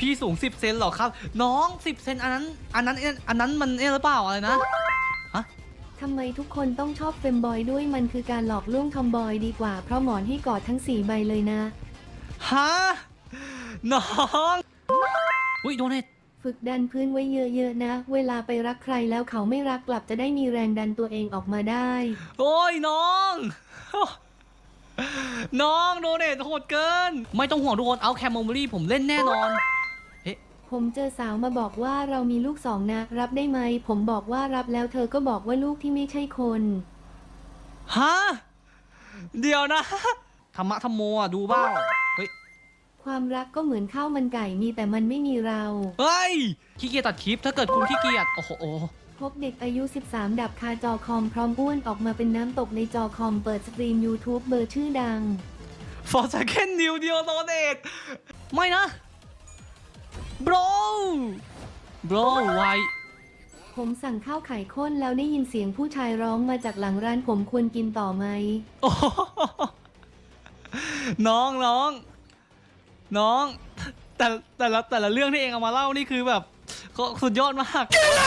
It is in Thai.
พี่สูง 10 เซนเหรอครับ น้อง 10 เซนอันนั้น อันนั้นอันนั้นมันเอ๊ะหรือเปล่าอะไรนะทำไมทุกคนต้องชอบเฟมบอยด้วยมันคือการหลอกลวงทอมบอยดีกว่า เพราะหมอนให้กอดทั้ง4ใบเลยนะฮะน้องอุ้ยโดนเน็ตฝึกดันพื้นไว้เยอะๆนะ เวลาไปรักใครแล้วเขาไม่รักกลับจะได้มีแรงดันตัวเองออกมาได้ โอ้ยน้อง น้องโดเนทโหดเกิน ไม่ต้องห่วงทุกคนเอาแคมโมมรี่ผมเล่นแน่นอน ผมเจอสาวมาบอกว่าเรามีลูกสองนะ รับได้ไหม ผมบอกว่ารับแล้วเธอก็บอกว่าลูกที่ไม่ใช่คน ฮะ เดี๋ยวนะ ธรรมะธรรมโมอะ ดูบ้างเฮ้ย ความรักก็เหมือนข้าวมันไก่มีแต่มันไม่มีเรา เฮ้ย ขี้เกียจตัดคลิป ถ้าเกิดคุณขี้เกียจ โอ้โหโอ้พบเด็กอายุ 13 ดับคาจอคอมพร้อมอ้วนออกมาเป็นน้ำตกในจอคอมเปิดสตรีม YouTube เบอร์ชื่อดังฟอร์ c เ n นนิว เดียวโดเนทไม่นะ bro bro why ผมสั่งข้าวไข่ข้นแล้วได้ยินเสียงผู้ชายร้องมาจากหลังร้านผมควรกินต่อไหม โอ้โหน้องน้อง น้อง แต่แต่ละแต่ละเรื่องที่เองเอามาเล่านี่คือแบบก็สุดยอดมาก